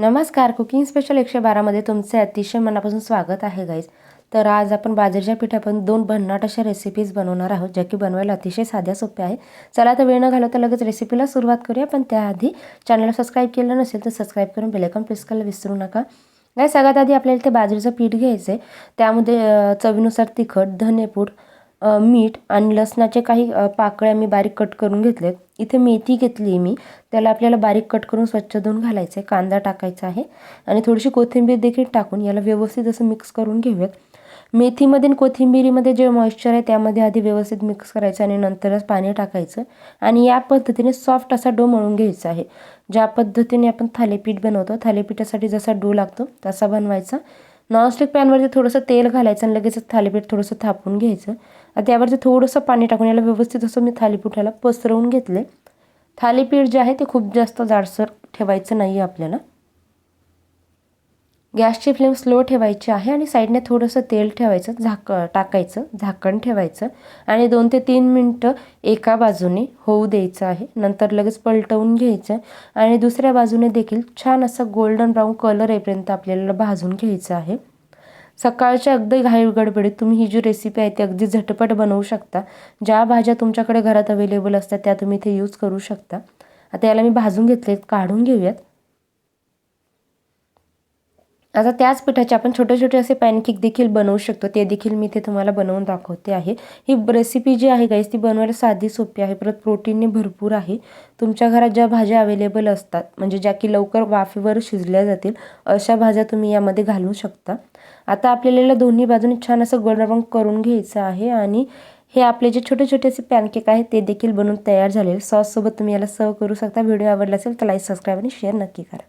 नमस्कार cooking special एकशे बारामध्ये तुमचे अतिशय मनापासून स्वागत आहे गाईज तर आज आपण बाजरीच्या पिठापासून दोन भन्नाट अशा रेसिपीज बनवणार आहोत ज्या की बनवायला अतिशय साध्या सोप्या आहे. चला तर वेळ न घालवता लगेच रेसिपीला सुरुवात करूया पण त्याआधी चॅनलला सबस्क्राईब केलं नसेल तर सबस्क्राईब करून बेलेकॉन प्रेस करायला विसरू नका. काय सगळ्यात आधी आपल्याला ते बाजरीचं पीठ घ्यायचं आहे त्यामध्ये चवीनुसार तिखट धनेपूड मीठ आणि लसणाचे काही पाकळ्या मी बारीक कट करून घेतलेत. इथे मेथी घेतली मी. त्याला आपल्याला बारीक कट करून स्वच्छ धुवून घालायचं आहे कांदा टाकायचा आहे. आणि थोडीशी कोथिंबीर देखील टाकून याला व्यवस्थित असं मिक्स करून घेऊयात. मेथीमध्ये आणि कोथिंबिरीमध्ये जे मॉइश्चर आहे त्यामध्ये आधी व्यवस्थित मिक्स करायचं आणि नंतरच पाणी टाकायचं. आणि या पद्धतीने सॉफ्ट असा डो मळून घ्यायचा आहे. ज्या पद्धतीने आपण थालीपीठ बनवतो थालीपीठासाठी जसा डो लागतो तसा बनवायचा. नॉनस्टिक पॅनवरती थोडंसं तेल घालायचं आणि लगेचच थालीपीठ थोडंसं थापून घ्यायचं. आता त्यावरती थोडंसं पाणी टाकून याला व्यवस्थित असं मी थालीपीठाला पसरवून घेतले थालीपीठ जे आहे ते खूप जास्त जाडसर ठेवायचं नाही आहे आपल्याला. गॅसची फ्लेम स्लो ठेवायची आहे आणि साईडने थोडंसं तेल ठेवायचं झाक टाकायचं झाकण ठेवायचं आणि दोन ते तीन मिनटं एका बाजूने होऊ द्यायचं आहे. नंतर लगेच पलटवून घ्यायचं आणि दुसऱ्या बाजूने देखील छान असा गोल्डन ब्राऊन कलर येईपर्यंत आपल्याला भाजून घ्यायचं आहे. सकाळच्या अगदी घाई गडबडीत तुम्ही ही जी रेसिपी आहे ती अगदी झटपट बनवू शकता. ज्या भाज्या तुमच्याकडे घरात अवेलेबल असतात त्या तुम्ही इथे यूज करू शकता. आता याला मी भाजून घेतलेत काढून घेऊयात. आता त्याच पिठाचे आपण छोटे छोटे असे पॅनकेक देखील बनवू शकतो. ते देखील मी इथे तुम्हाला बनवून दाखवते आहे. ही रेसिपी जी आहे गाईस ती बनवायला साधी सोपी आहे. परत प्रोटीनने भरपूर आहे. तुमच्या घरात ज्या भाज्या अवेलेबल असतात म्हणजे ज्या की लवकर वाफेवर शिजल्या जातील अशा भाज्या तुम्ही यामध्ये घालू शकता. आता आपल्याला दोन्ही बाजूने छान असं गोल्डन करून घ्यायचं आहे आणि हे आपले जे छोटे छोटे असे पॅनकेक आहेत ते देखील बनवून तयार झालेले. सॉससोबत तुम्ही याला सर्व करू शकता. व्हिडिओ आवडला असेल तर लाईक सबस्क्राईब आणि शेअर नक्की करा.